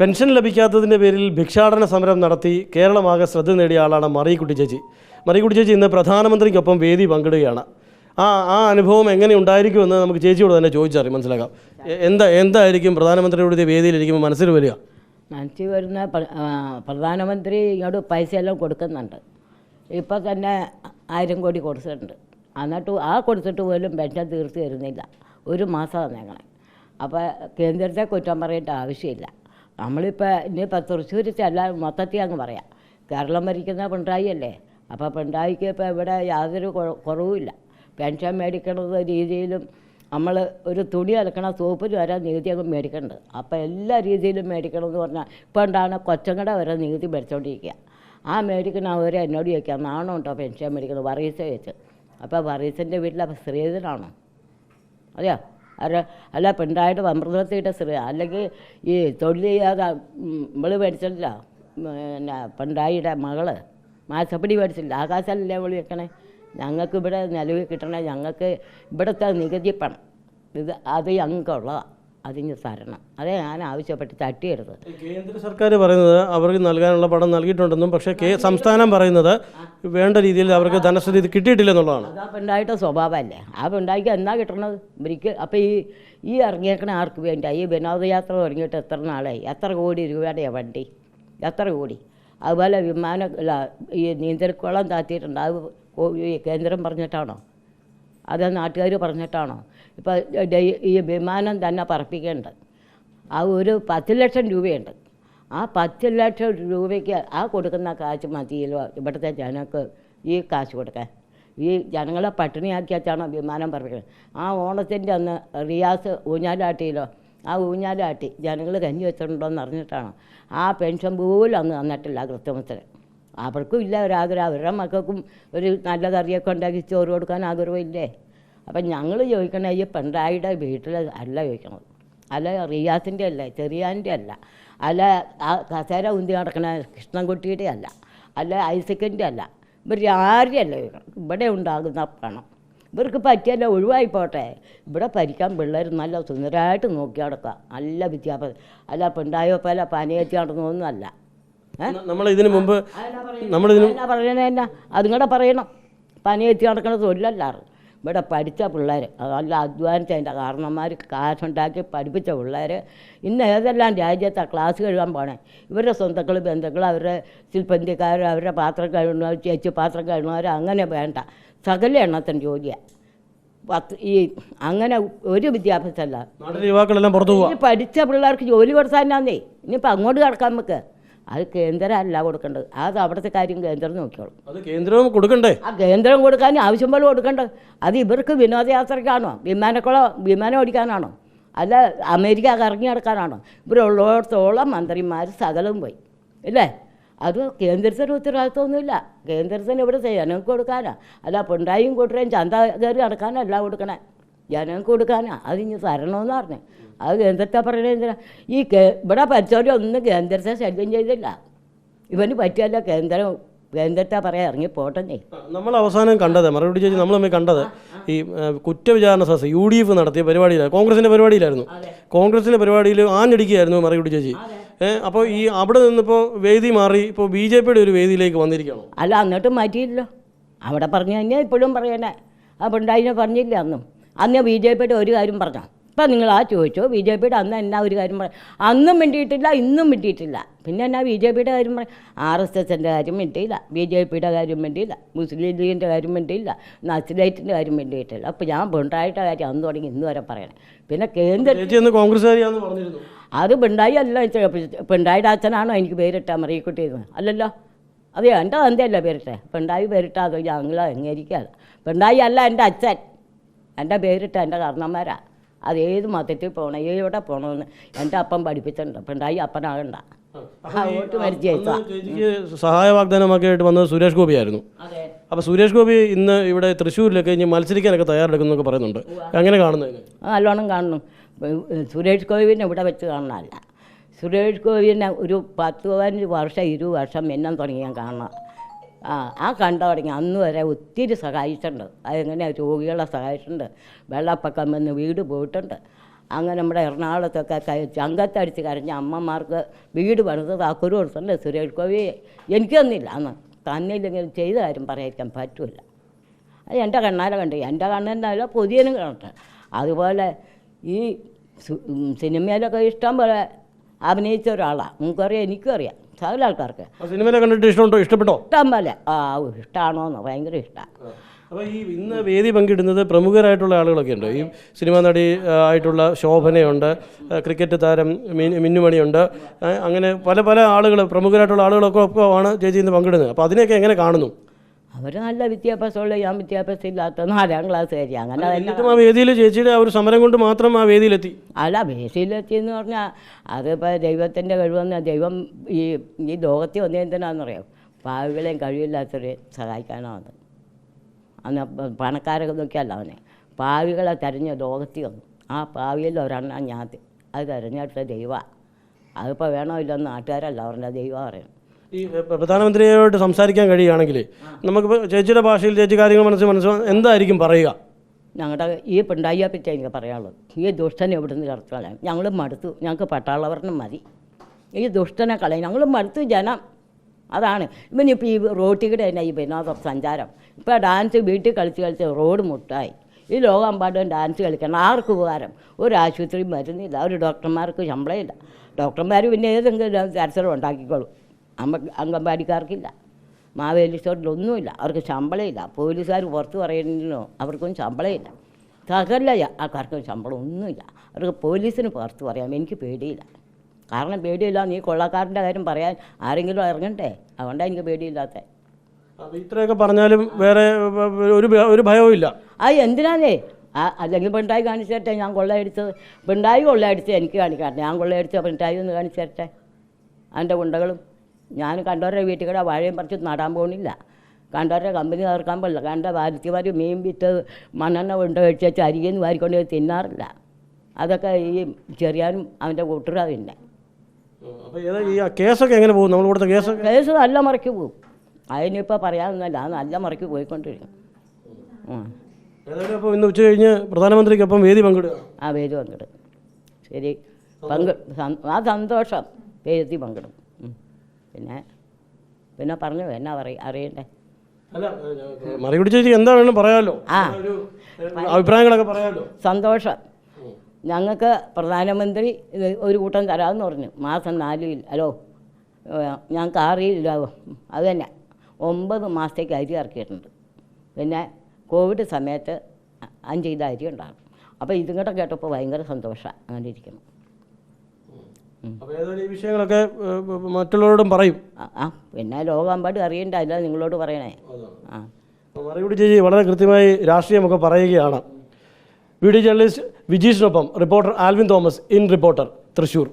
Pension ലഭിക്കാത്തതിന്റെ പേരിൽ ഭിക്ഷാടന സമരം നടത്തി കേരളമാകെ ശ്രദ്ധ നേടിയ ആളാണ് മറിയക്കുട്ടി ചേച്ചി. മറിയക്കുട്ടി ചേച്ചി ഇന്ന് പ്രധാനമന്ത്രിക്കൊപ്പം വേദി പങ്കിടുകയാണ്. ആ ആ അനുഭവം എങ്ങനെ ഉണ്ടായിരിക്കുമെന്ന് നമുക്ക് ചേച്ചിയോട് തന്നെ ചോദിച്ചറിയും മനസ്സിലാക്കാം. എന്താ എന്തായിരിക്കും പ്രധാനമന്ത്രിയുടെ വേദിയിലിരിക്കുമ്പോൾ മനസ്സിൽ വരിക? മനസ്സിൽ വരുന്ന പ്രധാനമന്ത്രി ഇങ്ങോട്ട് പൈസ എല്ലാം കൊടുക്കുന്നുണ്ട്. ഇപ്പോൾ തന്നെ ആയിരം കോടി കൊടുത്തിട്ടുണ്ട്. എന്നിട്ട് ആ കൊടുത്തിട്ട് പോലും പെൻഷൻ തീർത്ത് തരുന്നില്ല. ഒരു മാസമാണ് ഞങ്ങളെ. അപ്പോൾ കേന്ദ്രത്തെ കുറ്റം പറയേണ്ട ആവശ്യമില്ല. നമ്മളിപ്പോൾ ഇനിയിപ്പോൾ തൃശ്ശൂരിച്ച് അല്ല മൊത്തത്തിൽ അങ്ങ് പറയാം. കേരളം ഭരിക്കുന്ന പിണറായി അല്ലേ അപ്പോൾ പിണറായിക്ക് ഇപ്പോൾ ഇവിടെ യാതൊരു കുറ- കുറവുമില്ല. പെൻഷൻ മേടിക്കണത് രീതിയിലും നമ്മൾ ഒരു തുണി അലക്കണ സോപ്പിന് വരെ നികുതി അങ്ങ് മേടിക്കേണ്ടത് അപ്പോൾ എല്ലാ രീതിയിലും മേടിക്കണം എന്ന് പറഞ്ഞാൽ ഇപ്പോൾ ഉണ്ടാകുന്ന കൊച്ചങ്ങടെ വരെ നികുതി മേടിച്ചുകൊണ്ടിരിക്കുക ആ മേടിക്കുന്ന അവരെ എന്നോട് ചോദിക്കുക നാണോ ഉണ്ടോ പെൻഷൻ മേടിക്കുന്നത് വറീസ ചോദിച്ചത് അപ്പോൾ വറീസിന്റെ അപ്പോൾ സ്ത്രീധനാണോ? അതെയോ? അല്ല അല്ല പിണ്ടായിട്ട് അമൃതത്തിന്റെ സ്ത്രീ അല്ലെങ്കിൽ ഈ തൊഴിൽ ചെയ്യാതെ വിളി മേടിച്ചില്ല പിന്നെ പിണ്ടായിയുടെ മകൾ. മാസപ്പടി മേടിച്ചില്ല ആകാശമല്ലേ വിളി വെക്കണേ? ഞങ്ങൾക്ക് ഇവിടെ നിലവിൽ കിട്ടണേ. ഞങ്ങൾക്ക് ഇവിടുത്തെ നികുതി പണം. ഇത് അത് ഞങ്ങൾക്കുള്ളതാണ് അതിന് തരണം. അതേ ഞാൻ ആവശ്യപ്പെട്ട് തട്ടിയെടുത്ത് കേന്ദ്ര സർക്കാർ പറയുന്നത് അവർക്ക് നൽകാനുള്ള പണം നൽകിയിട്ടുണ്ടെന്നും പക്ഷേ കേ സംസ്ഥാനം പറയുന്നത് വേണ്ട രീതിയിൽ അവർക്ക് ധനസ്ഥിതി കിട്ടിയിട്ടില്ലെന്നുള്ളതാണ് അതാ ഉണ്ടായിട്ട സ്വഭാവമല്ലേ? ആ പെണ്ണായിക്ക് എന്നാ കിട്ടണത്? ഇവർക്ക് അപ്പോൾ ഈ ഈ ഇറങ്ങിയേക്കണ ആർക്ക് വേണ്ട ഈ വിനോദയാത്ര തുടങ്ങിയിട്ട് എത്ര നാളായി? എത്ര കോടി രൂപയുടെ വണ്ടി? എത്ര കോടി? അതുപോലെ വിമാന അല്ല ഈ നീന്തൽക്കുളം താത്തിയിട്ടുണ്ട്. അത് കേന്ദ്രം പറഞ്ഞിട്ടാണോ? അത് നാട്ടുകാർ പറഞ്ഞിട്ടാണോ? ഇപ്പോൾ ഈ വിമാനം തന്നെ പറപ്പിക്കേണ്ടത്. ആ ഒരു പത്ത് ലക്ഷം രൂപയുണ്ട്. ആ പത്ത് ലക്ഷം രൂപയ്ക്ക് ആ കൊടുക്കുന്ന കാശ് മതിയല്ലോ ഇവിടുത്തെ ജനങ്ങൾക്ക് ഈ കാശ് കൊടുക്കാൻ. ഈ ജനങ്ങളെ പട്ടിണിയാക്കിയാച്ചാണോ വിമാനം പറപ്പിക്കുന്നത്. ആ ഓണത്തിന്റെ അന്ന് റിയാസ് ഊഞ്ഞാലാട്ടിയിലോ ആ ഊഞ്ഞാലാട്ടി ജനങ്ങൾ കഞ്ഞി വെച്ചിട്ടുണ്ടോ എന്ന് അറിഞ്ഞിട്ടാണ്. ആ പെൻഷൻ പോലും അന്ന് തന്നിട്ടില്ല കൃത്രിമത്തിന്. അവർക്കും ഇല്ല ഒരാഗ്രഹം. അവരുടെ മക്കൾക്കും ഒരു നല്ല കറിയൊക്കെ ഉണ്ടാക്കി ചോറ് കൊടുക്കാൻ ആഗ്രഹമില്ലേ? അപ്പം ഞങ്ങൾ ചോദിക്കണേ ഈ പിണറായിയുടെ വീട്ടിൽ അല്ല ചോദിക്കണത്. അല്ല റിയാസിന്റെ അല്ല ചെറിയാന്റെ അല്ല. അല്ല ആ കസേര ഉന്തി നടക്കണ കൃഷ്ണൻകുട്ടിയുടെ അല്ല. അല്ല ഐസക്കിന്റെ അല്ല. ഇവർ ആരുടെ അല്ല ചോദിക്കണം ഇവിടെ ഉണ്ടാകുന്ന പണം. ഇവർക്ക് പറ്റിയല്ല ഒഴിവായി പോട്ടെ ഇവിടെ ഭരിക്കാൻ പിള്ളേർ നല്ല സുന്ദരമായിട്ട് നോക്കി നടക്കുക. നല്ല വിദ്യാഭ്യാസം. അല്ല പിണ്ടായോ പല പനിയേറ്റി നടന്നൊന്നുമല്ല നമ്മൾ ഇതിനു മുമ്പ് നമ്മളിതിന് എന്നാ പറയണേ എന്നാ? അതും കൂടെ പറയണം. പനി എത്തി നടക്കണ തൊഴിലല്ലാറ് ഇവിടെ പഠിച്ച പിള്ളേർ നല്ല അധ്വാനിച്ച അതിന്റെ കാരണന്മാർ കാശുണ്ടാക്കി പഠിപ്പിച്ച പിള്ളേർ ഇന്ന് ഏതെല്ലാം രാജ്യത്താണ് ക്ലാസ് കഴുകാൻ പോണേ? ഇവരുടെ സ്വന്തക്കൾ ബന്ധുക്കൾ അവരുടെ ശില്പന്തിക്കാർ അവരുടെ പാത്രം കഴുകുന്നവർ ചേച്ചി പാത്രം കഴുകുന്നവർ അങ്ങനെ വേണ്ട. സകല എണ്ണത്തിന് ജോലിയാണ് പത്ത് ഈ അങ്ങനെ ഒരു വിദ്യാഭ്യാസമല്ല. യുവാക്കളെല്ലാം പുറത്തു പഠിച്ച പിള്ളേർക്ക് ജോലി കൊടുത്താന്നേ ഇനിയിപ്പോൾ അങ്ങോട്ട് കിടക്കാൻ നമുക്ക്. അത് കേന്ദ്രമല്ല കൊടുക്കേണ്ടത്. അത് അവിടുത്തെ കാര്യം കേന്ദ്രം നോക്കിയോളും അത് കേന്ദ്രവും കൊടുക്കണ്ടേ? ആ കേന്ദ്രം കൊടുക്കാൻ ആവശ്യം പോലെ കൊടുക്കേണ്ടത് അത് ഇവർക്ക് വിനോദയാത്രയ്ക്കാണോ? വിമാനക്കുളം വിമാനം ഓടിക്കാനാണോ? അല്ല അമേരിക്ക കറങ്ങി നടക്കാനാണോ? ഇവരുള്ളിടത്തോളം മന്ത്രിമാർ സകലം പോയി. ഇല്ലേ? അത് കേന്ദ്രത്തിന് ഉത്തരവാദിത്വമൊന്നുമില്ല. കേന്ദ്രത്തിന് ഇവിടെ ജനങ്ങൾക്ക് കൊടുക്കാനാണ് അല്ല പിണറായിയും കൂട്ടരെയും ചന്ത കയറി നടക്കാനല്ല കൊടുക്കണേ. ജനങ്ങൾക്ക് കൊടുക്കാനാ. അത് ഇനി തരണമെന്ന് പറഞ്ഞു. അത് കേന്ദ്രത്തെ പറയണേ എന്തിനാ? ഈ കേ ഇവിടെ പരിശോധന ഒന്നും കേന്ദ്രത്തെ ശല്യം ചെയ്തില്ല. ഇവന് പറ്റിയല്ല കേന്ദ്രം കേന്ദ്രത്തെ പറയാൻ ഇറങ്ങി പോട്ടെന്നേ. നമ്മൾ അവസാനം കണ്ടത് മറുപടി ചോദിച്ചു നമ്മൾ തമ്മിൽ കണ്ടത് ഈ കുറ്റവിചാരണ സദസ് യു ഡി എഫ് നടത്തിയ പരിപാടിയിലായിരുന്നു. കോൺഗ്രസിന്റെ പരിപാടിയിലായിരുന്നു കോൺഗ്രസിന്റെ പരിപാടിയിൽ ആഞ്ഞടിക്കുകയായിരുന്നു മറുപടി ചേച്ചി ഏഹ് അപ്പോൾ ഈ അവിടെ നിന്നിപ്പോൾ വേദി മാറി ഇപ്പോൾ ബി ജെ പിയുടെ ഒരു വേദിയിലേക്ക് വന്നിരിക്കണം അല്ല എന്നിട്ടും മാറ്റിയില്ലല്ലോ അവിടെ പറഞ്ഞു കഴിഞ്ഞാൽ ഇപ്പോഴും പറയണേ. ആ പിണറായിനെ പറഞ്ഞില്ല അന്നും. അന്ന് ബി ജെ പിയുടെ ഒരു കാര്യം പറഞ്ഞോ? ഇപ്പം നിങ്ങൾ ആ ചോദിച്ചോ? ബി ജെ പിയുടെ അന്ന് എന്നാ ഒരു കാര്യം പറയും അന്നും മിണ്ടിയിട്ടില്ല ഇന്നും മിണ്ടിയിട്ടില്ല. പിന്നെ എന്നാ ബി ജെ പിയുടെ കാര്യം പറയും ആർ എസ് എസിന്റെ കാര്യം മിണ്ടിയില്ല ബി ജെ പിയുടെ കാര്യം മിണ്ടിയില്ല മുസ്ലിം ലീഗിന്റെ കാര്യം മിണ്ടിയില്ല നക്സലൈറ്റിന്റെ കാര്യം മിണ്ടിയിട്ടില്ല. അപ്പോൾ ഞാൻ പിണറായിയുടെ കാര്യം അന്ന് തുടങ്ങി ഇന്ന് വരെ പറയണേ. പിന്നെ കേന്ദ്ര കോൺഗ്രസ് അത് പിണ്ടായി അല്ല പിണറായിയുടെ അച്ഛനാണോ എനിക്ക് പേരിട്ട മറിയക്കുട്ടി അല്ലല്ലോ. അതെ എന്റെ തന്തയല്ല പേരിട്ടെ? പിണ്ടായി പേരിട്ടാ അത് ഞങ്ങൾ അംഗീകരിക്കാതെ. പിണ്ടായി അല്ല എന്റെ അച്ഛൻ. എന്റെ പേരിട്ട എന്റെ കാരണന്മാരാ അത് ഏത് മതത്തിൽ പോകണം എവിടെ പോകണമെന്ന് എന്റെ അപ്പം പഠിപ്പിച്ചിട്ടുണ്ട്. അപ്പം ഉണ്ടായി അപ്പനാകണ്ട സഹായ വാഗ്ദാനമൊക്കെ ആയിട്ട് വന്നത് സുരേഷ് ഗോപിയായിരുന്നു. അതെ. അപ്പോൾ സുരേഷ് ഗോപി ഇന്ന് ഇവിടെ തൃശ്ശൂരിലൊക്കെ ഇനി മത്സരിക്കാനൊക്കെ തയ്യാറെടുക്കുന്നൊക്കെ പറയുന്നുണ്ട്. അങ്ങനെ കാണുന്നതിന് ആ, നല്ലോണം കാണുന്നു. സുരേഷ് ഗോപിനെ ഇവിടെ വെച്ച് കാണാനല്ല സുരേഷ് ഗോപിനെ ഒരു പത്ത് പതിനഞ്ച് വർഷം ഇരുപത് വർഷം എന്നെ തുടങ്ങി ഞാൻ കാണാം ആ ആ കണ്ട തുടങ്ങി. അന്ന് വരെ ഒത്തിരി സഹായിച്ചിട്ടുണ്ട്. അതെങ്ങനെ രോഗികളെ സഹായിച്ചിട്ടുണ്ട്. വെള്ളപ്പൊക്കം വന്ന് വീട് പോയിട്ടുണ്ട് അങ്ങനെ നമ്മുടെ എറണാകുളത്തൊക്കെ ചങ്കത്തടിച്ച് കരഞ്ഞ അമ്മമാർക്ക് വീട് പണിത് താക്കൂര് കൊടുത്തിട്ടുണ്ട് സുരേഷ് ഗോപി എനിക്ക് തന്നില്ല. അന്ന് തന്നില്ലെങ്കിൽ ചെയ്ത കാര്യം പറയാതിരിക്കാൻ പറ്റില്ല അത് എന്റെ കണ്ണാലെ കണ്ടു. എന്റെ കണ്ണെന്നല്ല പുതിയനും കണ്ടിട്ട് അതുപോലെ ഈ സിനിമയിലൊക്കെ ഇഷ്ടം പോലെ അഭിനയിച്ച ഒരാളാണ് നിങ്ങൾക്കറിയാം എനിക്കും അറിയാം സകല ആൾക്കാർക്ക് സിനിമയിലെ കണ്ടിട്ട് ഇഷ്ടമുണ്ടോ? ഇഷ്ടപ്പെട്ടോ? ഇഷ്ടം പോലെ. ആ ഇഷ്ടമാണോന്ന് ഭയങ്കര ഇഷ്ടമാണ് അപ്പോൾ ഈ ഇന്ന് വേദി പങ്കിടുന്നത് പ്രമുഖരായിട്ടുള്ള ആളുകളൊക്കെ ഉണ്ട്. ഈ സിനിമാ നടി ആയിട്ടുള്ള ശോഭനയുണ്ട് ക്രിക്കറ്റ് താരം മിന്നുമണിയുണ്ട്. അങ്ങനെ പല പല ആളുകൾ പ്രമുഖരായിട്ടുള്ള ആളുകളൊക്കെ ഒപ്പമാണ് ചേച്ചി ഇന്ന് പങ്കിടുന്നത്. അപ്പോൾ അതിനെയൊക്കെ എങ്ങനെ കാണുന്നു? അവർ നല്ല വിദ്യാഭ്യാസമുള്ള ഞാൻ വിദ്യാഭ്യാസം ഇല്ലാത്ത നാലാം ക്ലാസ് കയറി അങ്ങനെ എന്നിട്ടും ആ വേദിയിൽ ചേച്ചിയുടെ ആ ഒരു സമരം കൊണ്ട് മാത്രം ആ വേദിയിലെത്തി? അല്ല വേദിയിലെത്തി എന്ന് പറഞ്ഞാൽ അതിപ്പോൾ ദൈവത്തിന്റെ കഴിവെന്ന് ദൈവം ഈ ഈ ലോകത്തിൽ വന്നതെന്തിനാണെന്നറിയാം പാവികളെയും കഴിവില്ലാത്തവരെ സഹായിക്കാനാണ്. വന്നത് അന്ന് പണക്കാരൊക്കെ നോക്കിയല്ല അവനെ. പാവികളെ തിരഞ്ഞ ലോകത്തിൽ വന്നു. ആ പാവിയിൽ ഒരെണ്ണം ഞാൻ അത് തിരഞ്ഞെടുത്ത ദൈവമാണ് അതിപ്പോൾ വേണമില്ല ഇല്ലെന്ന് നാട്ടുകാരല്ല അവരുടെ ദൈവം പറയുന്നത് ഈ പ്രധാനമന്ത്രിയോട് സംസാരിക്കാൻ കഴിയുകയാണെങ്കിൽ നമുക്ക് ചേച്ചിയുടെ ഭാഷയിൽ ചേച്ചി കാര്യങ്ങൾ മനസ്സിൽ മനസ്സിൽ എന്തായിരിക്കും പറയുക? ഞങ്ങളുടെ ഈ പിണ്ടായിയെ പറ്റി എനിക്ക് പറയാനുള്ളത്. ഈ ദുഷ്ടനെ ഇവിടുന്ന് ചേർത്ത് കളയാം. ഞങ്ങൾ മടുത്തു. ഞങ്ങൾക്ക് പട്ടാളവർണം മതി. ഈ ദുഷ്ടനെ കളയാം. ഞങ്ങൾ മടുത്തു ജനം. അതാണ്. ഇവനിപ്പോൾ ഈ റോട്ടിയുടെ തന്നെ ഈ വിനോദ സഞ്ചാരം. ഇപ്പോൾ ഡാൻസ് വീട്ടിൽ കളിച്ച് കളിച്ച് റോഡ് മുട്ടായി. ഈ ലോകമെമ്പാടും ഡാൻസ് കളിക്കണം. ആർക്കും ഉപകാരം. ഒരു ആശുപത്രി മരുന്നില്ല. ഒരു ഡോക്ടർമാർക്ക് ശമ്പളമില്ല. ഡോക്ടർമാർ പിന്നെ ഏതെങ്കിലും തരത്തിലും ഉണ്ടാക്കിക്കോളും. അമ്മ അംഗൻവാടിക്കാർക്കില്ല. മാവേലി സ്റ്റോറിലൊന്നുമില്ല. അവർക്ക് ശമ്പളമില്ല. പോലീസുകാർ പുറത്ത് പറയുന്നതിനോ അവർക്കും ശമ്പളമില്ല. സകല ആൾക്കാർക്കും ശമ്പളം ഒന്നുമില്ല അവർക്ക് പോലീസിന് പുറത്ത് പറയാം എനിക്ക് പേടിയില്ല. കാരണം പേടിയില്ല. നീ കൊള്ളക്കാരന്റെ കാര്യം പറയാൻ ആരെങ്കിലും ഇറങ്ങണ്ടേ? അതുകൊണ്ടാണ് എനിക്ക് പേടിയില്ലാത്ത. ഇത്രയൊക്കെ പറഞ്ഞാലും വേറെ ഒരു ഒരു ഭയവും ഇല്ല. ആ എന്തിനാന്നേ? ആ അല്ലെങ്കിൽ പിണ്ടായി കാണിച്ചു തരട്ടെ. ഞാൻ കൊള്ളയടിച്ചത് പെണ്ടായി കൊള്ളയടിച്ചത് എനിക്ക് കാണിക്കാട്ടെ ഞാൻ കൊള്ളയടിച്ച പെണ്ടായി ഒന്ന് കാണിച്ചു തരട്ടെ. അതിന്റെ ഗുണ്ടകളും. ഞാൻ കണ്ടവരുടെ വീട്ടിൽ കൂടെ വാഴയും പറിച്ച് നടാൻ പോകുന്നില്ല കണ്ടവരുടെ കമ്പനി തീർക്കാൻ പാടില്ല കണ്ട ഭാരത്തിമാർ മീൻ വിറ്റ് മണ്ണെണ്ണ കൊണ്ട് കഴിച്ചു അരിയെന്ന് വാരിക്കൊണ്ട് തിന്നാറില്ല. അതൊക്കെ ഈ ചെറിയാനും അവന്റെ കൂട്ടുകാർ തന്നെ. കേസൊക്കെ എങ്ങനെ പോകും? നമ്മൾ കൊടുത്ത കേസ് കേസ് നല്ല മുറയ്ക്ക് പോകും. അതിനിപ്പോൾ പറയാനൊന്നുമല്ല. അത് നല്ല മറക്കി പോയിക്കൊണ്ടിരിക്കും. ഏതായാലും അപ്പോൾ ഇന്ന് ഉച്ച കഴിഞ്ഞ് പ്രധാനമന്ത്രിക്കൊപ്പം വേദി പങ്കിടുക. ആ വേദി പങ്കിടും. ശരി. പങ്ക് ആ സന്തോഷം. വേദി പങ്കിടും. പിന്നെ പിന്നെ പറഞ്ഞു എന്നാ പറയ അറിയണ്ടേ? മറികുടി ചേച്ചി എന്താ വേണം പറയാമല്ലോ ആ. അഭിപ്രായങ്ങളൊക്കെ പറയാമല്ലോ സന്തോഷം. ഞങ്ങൾക്ക് പ്രധാനമന്ത്രി ഇത് ഒരു കൂട്ടം തരാമെന്ന് പറഞ്ഞു. മാസം നാലിൽ ഹലോ ഞങ്ങൾക്ക് ആറിയില്ല അത് തന്നെ. ഒമ്പത് മാസത്തേക്ക് അരി ഇറക്കിയിട്ടുണ്ട്. പിന്നെ കോവിഡ് സമയത്ത് അഞ്ച് കിലോ അരി ഉണ്ടാകും അപ്പോൾ ഇതും കൂടെ കേട്ടപ്പോൾ ഭയങ്കര സന്തോഷമാണ് അങ്ങനെ ഇരിക്കണം അപ്പോൾ ഏതായാലും ഈ വിഷയങ്ങളൊക്കെ മറ്റുള്ളവരോടും പറയും. ആ പിന്നെ ലോകമ്പാട്ട് അറിയണ്ട അല്ല നിങ്ങളോട് പറയണേ. ആ. മറികുടി ചേച്ചി വളരെ കൃത്യമായി രാഷ്ട്രീയമൊക്കെ പറയുകയാണ്. Video journalist വിജീഷിനൊപ്പം reporter Alvin Thomas in reporter Thrissur